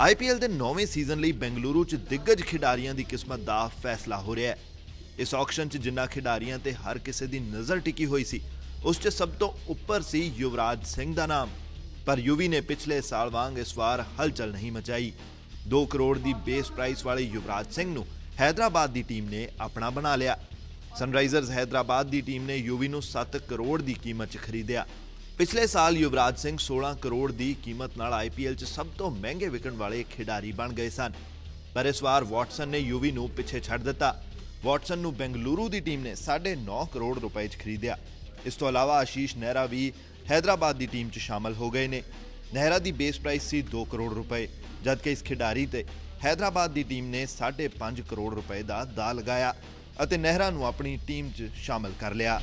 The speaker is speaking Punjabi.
ਆਈਪੀਐਲ ਦੇ 9ਵੇਂ ਸੀਜ਼ਨ ਲਈ ਬੈਂਗਲੁਰੂ 'ਚ ਦਿੱਗਜ ਖਿਡਾਰੀਆਂ ਦੀ ਕਿਸਮਤ ਦਾ ਫੈਸਲਾ ਹੋ ਰਿਹਾ ਹੈ। ਇਸ ਆਕਸ਼ਨ 'ਚ ਜਿੰਨਾ ਖਿਡਾਰੀਆਂ ਤੇ ਹਰ ਕਿਸੇ ਦੀ ਨਜ਼ਰ ਟਿਕੀ ਹੋਈ ਸੀ, ਉਸ 'ਚ ਸਭ ਤੋਂ ਉੱਪਰ ਸੀ ਯੁਵਰਾਜ ਸਿੰਘ ਦਾ ਨਾਮ। ਪਰ ਯੂਵੀ ਨੇ ਪਿਛਲੇ ਸਾਲ ਵਾਂਗ ਇਸ ਵਾਰ ਹਲਚਲ ਨਹੀਂ ਮਚਾਈ। 2 ਕਰੋੜ ਦੀ ਬੇਸ ਪ੍ਰਾਈਸ ਵਾਲੇ ਯੁਵਰਾਜ ਸਿੰਘ ਨੂੰ ਹੈਦਰਾਬਾਦ ਦੀ ਟੀਮ ਨੇ ਆਪਣਾ ਬਣਾ ਲਿਆ। ਸਨਰਾਈਜ਼ਰਸ ਹੈਦਰਾਬਾਦ ਦੀ ਟੀਮ ਨੇ ਯੂਵੀ ਨੂੰ 7 ਕਰੋੜ ਦੀ ਕੀਮਤ 'ਚ ਖਰੀਦਿਆ। ਪਿਛਲੇ ਸਾਲ ਯੁਵਰਾਜ ਸਿੰਘ 16 ਕਰੋੜ ਦੀ ਕੀਮਤ ਨਾਲ ਆਈਪੀਐਲ 'ਚ ਸਭ ਤੋਂ ਮਹਿੰਗੇ ਵਿਕਣ ਵਾਲੇ ਖਿਡਾਰੀ ਬਣ ਗਏ ਸਨ। ਪਰ ਇਸ ਵਾਰ ਵਾਟਸਨ ਨੇ ਯੂਵੀ ਨੂੰ ਪਿੱਛੇ ਛੱਡ ਦਿੱਤਾ। ਵਾਟਸਨ ਨੂੰ ਬੈਂਗਲੁਰੂ ਦੀ ਟੀਮ ਨੇ 9.5 ਕਰੋੜ ਰੁਪਏ 'ਚ ਖਰੀਦਿਆ। ਇਸ ਤੋਂ ਇਲਾਵਾ ਆਸ਼ੀਸ਼ ਨਹਿਰਾ ਵੀ ਹੈਦਰਾਬਾਦ ਦੀ ਟੀਮ 'ਚ ਸ਼ਾਮਲ ਹੋ ਗਏ ਨੇ। ਨਹਿਰਾ ਦੀ ਬੇਸ ਪ੍ਰਾਈਸ ਸੀ 2 ਕਰੋੜ ਰੁਪਏ, ਜਦਕਿ ਇਸ ਖਿਡਾਰੀ ਤੇ ਹੈਦਰਾਬਾਦ ਦੀ ਟੀਮ ਨੇ 5.5 ਕਰੋੜ ਰੁਪਏ ਦਾ ਦਾ ਲਗਾਇਆ ਅਤੇ ਨਹਿਰਾ ਨੂੰ ਆਪਣੀ ਟੀਮ 'ਚ ਸ਼ਾਮਲ ਕਰ ਲਿਆ।